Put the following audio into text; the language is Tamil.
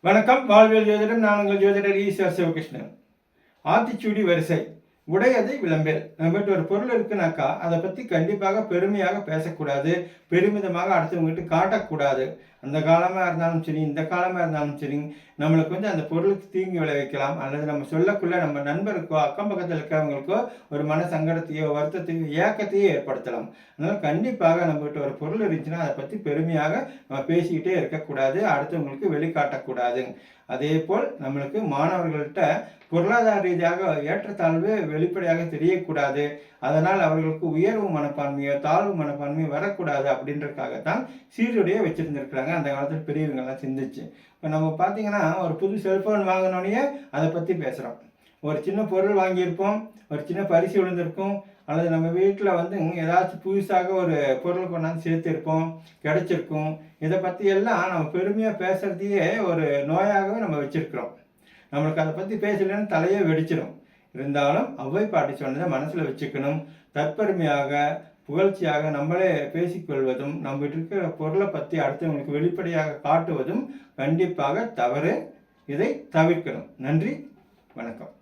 வணக்கம். வாழ்வியல் ஜோதிடம் நான் உங்கள் ஜோதிடர் ஈஸ்வர் சிவகிருஷ்ணன். ஆத்திச்சூடி வரிசை. உடையது விளம்பேல். நம்மகிட்ட ஒரு பொருள் இருக்குனாக்கா அதை பற்றி கண்டிப்பாக பெருமையாக பேசக்கூடாது பெருமிதமாக அடுத்தவங்ககிட்ட காட்டக்கூடாது. அந்த காலமாக இருந்தாலும் சரி இந்த காலமாக இருந்தாலும் சரி நம்மளுக்கு வந்து அந்த பொருளுக்கு தீங்கு விளைவிக்கலாம் அல்லது நம்ம சொல்லக்குள்ள நம்ம நண்பருக்கோ அக்கம் பக்கத்தில் இருக்கிறவங்களுக்கோ ஒரு மன சங்கடத்தையோ வருத்தத்தையோ ஏக்கத்தையோ ஏற்படுத்தலாம். அதனால் கண்டிப்பாக நம்மகிட்ட ஒரு பொருள் இருந்துச்சுன்னா அதை பற்றி பெருமையாக நம்ம பேசிக்கிட்டே இருக்கக்கூடாது அடுத்தவங்களுக்கு வெளிக்காட்டக்கூடாது. அதே போல் நம்மளுக்கு மாணவர்கள்ட்ட பொருளாதார ரீதியாக ஏற்றத்தாழ்வு வெளிப்படையாக தெரியக்கூடாது. அதனால் அவர்களுக்கு உயர்வு மனப்பான்மையோ தாழ்வு மனப்பான்மையோ வரக்கூடாது அப்படின்றதுக்காகத்தான் சீருடையே வச்சுருந்துருக்குறாங்க. அந்த காலத்தில் பெரியவங்கள்லாம் சிந்திச்சு. இப்போ நம்ம பார்த்தீங்கன்னா ஒரு புது செல்ஃபோன் வாங்கினோடனே அதை பற்றி பேசுகிறோம் ஒரு சின்ன பொருள் வாங்கியிருப்போம் ஒரு சின்ன பரிசு விழுந்திருக்கும் அல்லது நம்ம வீட்டில் வந்து ஏதாச்சும் புதுசாக ஒரு பொருள் கொண்டாந்து சேர்த்திருப்போம் கிடச்சிருக்கும். இதை பற்றி எல்லாம் நம்ம பெருமையாக பேசுகிறதையே ஒரு நோயாகவே நம்ம வச்சுருக்கிறோம். நம்மளுக்கு அதை பற்றி பேசலன்னு தலையே வெடிச்சிடும் இருந்தாலும் அவ்வை பாட்டி சொன்னதை மனசில் வச்சுக்கணும். தற்பெருமையாக புகழ்ச்சியாக நம்மளே பேசிக்கொள்வதும் நம்ம இருக்கிற பொருளை பற்றி அடுத்தவங்களுக்கு வெளிப்படையாக காட்டுவதும் கண்டிப்பாக தவறு. இதை தவிர்க்கணும். நன்றி. வணக்கம்.